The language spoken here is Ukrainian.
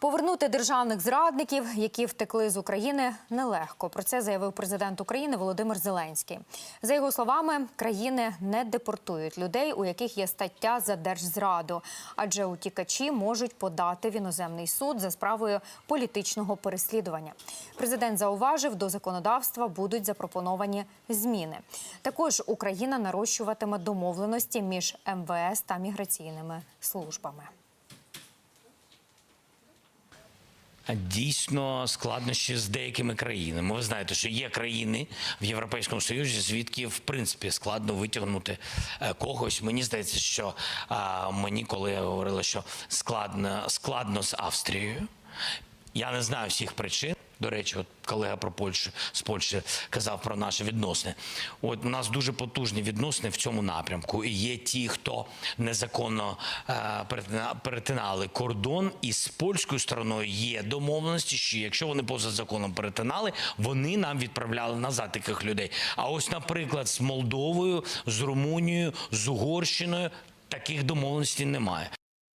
Повернути державних зрадників, які втекли з України, нелегко. Про це заявив президент України Володимир Зеленський. За його словами, країни не депортують людей, у яких є стаття за держзраду, адже утікачі можуть подати в іноземний суд за справою політичного переслідування. Президент зауважив, до законодавства будуть запропоновані зміни. Також Україна нарощуватиме домовленості між МВС та міграційними службами. Дійсно складнощі з деякими країнами. Ви знаєте, що є країни в Європейському Союзі, звідки в принципі складно витягнути е, когось. Мені здається, що мені, коли говорили, що складно, складно з Австрією, я не знаю всіх причин. До речі, от колега про Польщу з Польщі казав про наші відносини. От у нас дуже потужні відносини в цьому напрямку. І є ті, хто незаконно е, перетинали кордон, і з польською стороною є домовленості, що якщо вони поза законом перетинали, вони нам відправляли назад таких людей. А ось, наприклад, з Молдовою, з Румунією, з Угорщиною. Таких домовленостей немає.